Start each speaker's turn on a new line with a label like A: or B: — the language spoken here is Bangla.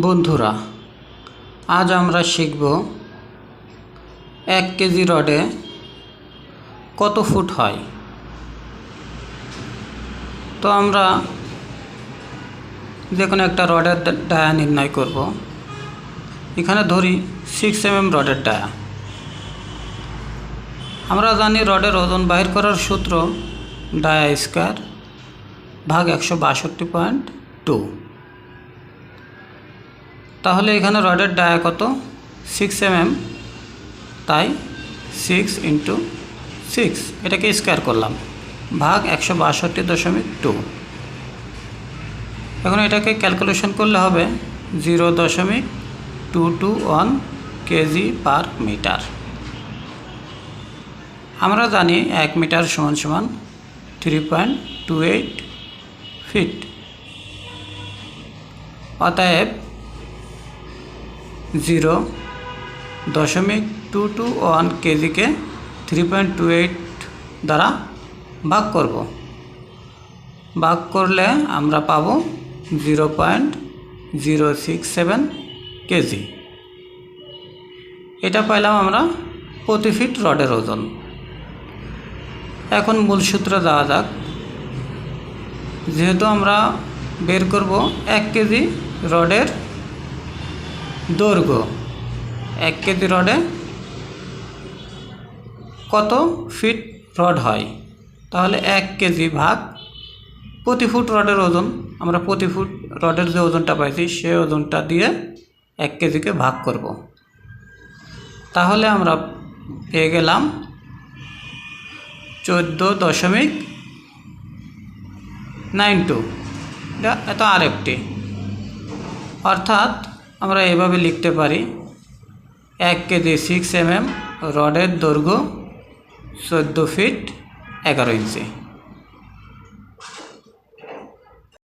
A: বন্ধুরা, আজ আমরা শিখব এক কেজি রডে কত ফুট হয়। তো আমরা যে কোনো একটা রডের ডায়া নির্ণয় করব। এখানে ধরি সিক্স এম এম রডের ডায়া। আমরা জানি রডের ওজন বাহির করার সূত্র ডায়া স্কোয়ার ভাগ একশো বাষট্টি পয়েন্ট টু তাহলে এখানে রডের ডায়া কত? সিক্স এম এম তাই সিক্স ইন্টু সিক্স এটাকে স্কোয়ার করলাম। ভাগ একশো বাষট্টি দশমিক টু এখন এটাকে ক্যালকুলেশন করলে হবে জিরো দশমিক two two one KG per metre আমরা জানি এক মিটার সমান সমান three point two eight feet অতএব জিরো দশমিক টু টু ওয়ান কেজিকে থ্রি পয়েন্ট টু এইট দ্বারা ভাগ করব। ভাগ করলে আমরা পাব zero point zero six seven KG. এটা পাইলাম আমরা প্রতি ফিট রডের ওজন। এখন মূল সূত্রে যাওয়া যাক। যেহেতু আমরা বের করব এক কেজি রডের দৈর্ঘ্য এক কেজি রডে কত ফিট রড হয়? তাহলে এক কেজি ভাগ প্রতি ফুট রডের ওজন, আমরা প্রতি ফুট রডের যে ওজনটা পাইছি, সে ওজনটা দিয়ে এক কেজিকে ভাগ করব। তাহলে আমরা পেয়ে গেলাম চোদ্দ দশমিক নাইন টু। এটা এত আরেকটি অর্থাৎ আমরা এভাবে লিখতে পারি এক কেজি সিক্স এম এম রডের দৈর্ঘ্য চোদ্দ ফিট এগারো ইঞ্চি।